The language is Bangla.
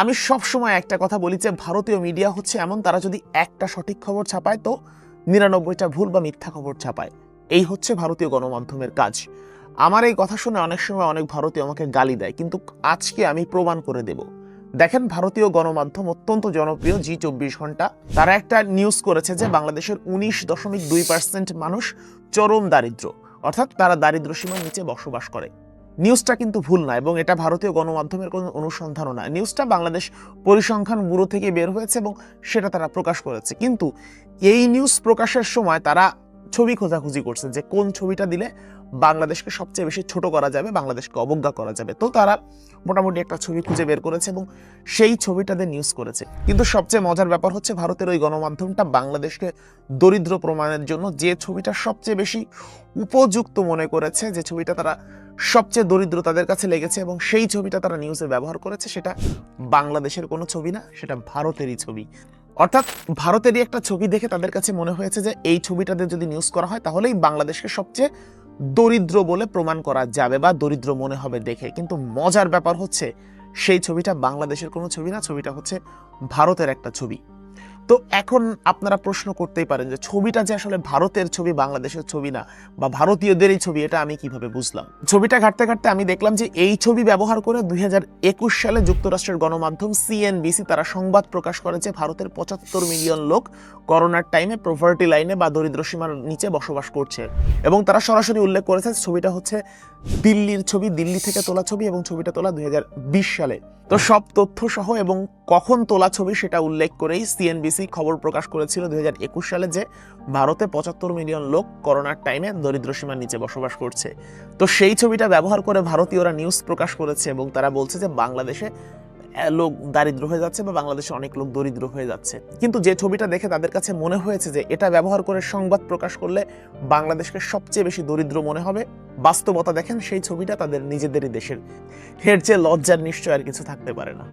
আমি সব সময় একটা কথা বলি যে ভারতীয় মিডিয়া হচ্ছে এমন, তারা যদি একটা সঠিক খবর ছাপায় তো নিরানব্বইটা ভুল বা মিথ্যা খবর ছাপায়। এই হচ্ছে ভারতীয় গণমাধ্যমের কাজ। আমার এই কথা শুনে অনেক সময় অনেক ভারতীয় আমাকে গালি দেয়, কিন্তু আজকে আমি প্রমাণ করে দেব। দেখেন, ভারতীয় গণমাধ্যম অত্যন্ত জনপ্রিয় জি চব্বিশ ঘণ্টা। তারা একটা নিউজ করেছে যে বাংলাদেশের উনিশ দশমিক দুই পার্সেন্ট মানুষ চরম দারিদ্র। অর্থাৎ তারা দারিদ্র সীমার নিচে বসবাস করে। নিউজটা কিন্তু ভুল না এবং এটা ভারতীয় গণমাধ্যমের কোনো অনুসন্ধানও না। নিউজটা বাংলাদেশ পরিসংখ্যান ব্যুরো থেকে বের হয়েছে এবং সেটা তারা প্রকাশ করেছে। কিন্তু এই নিউজ প্রকাশের সময় তারা ছবি খোঁজাখুঁজি করছে যে কোন ছবিটা দিলে বাংলাদেশকে সবচেয়ে বেশি ছোট করা যাবে, বাংলাদেশকে অবজ্ঞা করা যাবে। তো তারা মোটামুটি একটা ছবি খুঁজে বের করেছে এবং সেই ছবিটাতে নিউজ করেছে। কিন্তু সবচেয়ে মজার ব্যাপার হচ্ছে ভারতের ওই গণমাধ্যমটা বাংলাদেশকে দরিদ্র প্রমাণের জন্য যে ছবিটা সবচেয়ে বেশি উপযুক্ত মনে করেছে, যে ছবিটা তারা সবচেয়ে দরিদ্র তাদের কাছে লেগেছে এবং সেই ছবিটা তারা নিউজে ব্যবহার করেছে, সেটা বাংলাদেশের কোনো ছবি না, সেটা ভারতেরই ছবি। অর্থাৎ ভারতেরই একটা ছবি দেখে তাদের কাছে মনে হয়েছে যে এই ছবিটাতে যদি নিউজ করা হয়, তাহলেই বাংলাদেশকে সবচেয়ে দরিদ্র বলে প্রমাণ করা যাবে বা দরিদ্র মনে হবে দেখে। কিন্তু মজার ব্যাপার হচ্ছে, সেই ছবিটা বাংলাদেশের কোনো ছবি না, ছবিটা হচ্ছে ভারতের একটা ছবি। তো এখন আপনারা প্রশ্ন করতেই পারেন যে ছবিটা যে আসলে ভারতের ছবি, বাংলাদেশের ছবি না, বা ভারতীয়দেরই ছবি, এটা আমি কীভাবে বুঝলাম? ছবিটা ঘাটতে ঘাটতে আমি দেখলাম যে এই ছবি ব্যবহার করে দুই হাজার একুশ সালে যুক্তরাষ্ট্রের গণমাধ্যম সিএনবিসি তারা সংবাদ প্রকাশ করেছে ভারতের পঁচাত্তর মিলিয়ন লোক করোনার টাইমে প্রভার্টি লাইনে বা দরিদ্র সীমার নিচে বসবাস করছে। এবং তারা সরাসরি উল্লেখ করেছে ছবিটা হচ্ছে দিল্লির ছবি, দিল্লি থেকে তোলা ছবি এবং ছবিটা তোলা দুই হাজার বিশ সালে। তো সব তথ্য সহ এবং কখন তোলা ছবি সেটা উল্লেখ করেই সিএনবিসি খবর প্রকাশ করেছিল দুই হাজার একুশ সালে যে ভারতে পঁচাত্তর মিলিয়ন লোক করোনার টাইমে দরিদ্র সীমার নিচে বসবাস করছে। তো সেই ছবিটা ব্যবহার করে ভারতীয়রা নিউজ প্রকাশ করেছে এবং তারা বলছে যে বাংলাদেশে লোক দারিদ্র হয়ে যাচ্ছে বা বাংলাদেশে অনেক লোক দরিদ্র হয়ে যাচ্ছে। কিন্তু যে ছবিটা দেখে তাদের কাছে মনে হয়েছে যে এটা ব্যবহার করে সংবাদ প্রকাশ করলে বাংলাদেশকে সবচেয়ে বেশি দরিদ্র মনে হবে, বাস্তবতা দেখেন সেই ছবিটা তাদের নিজেদেরই দেশের এর চেয়ে লজ্জার নিশ্চয় আর কিছু থাকতে পারে না।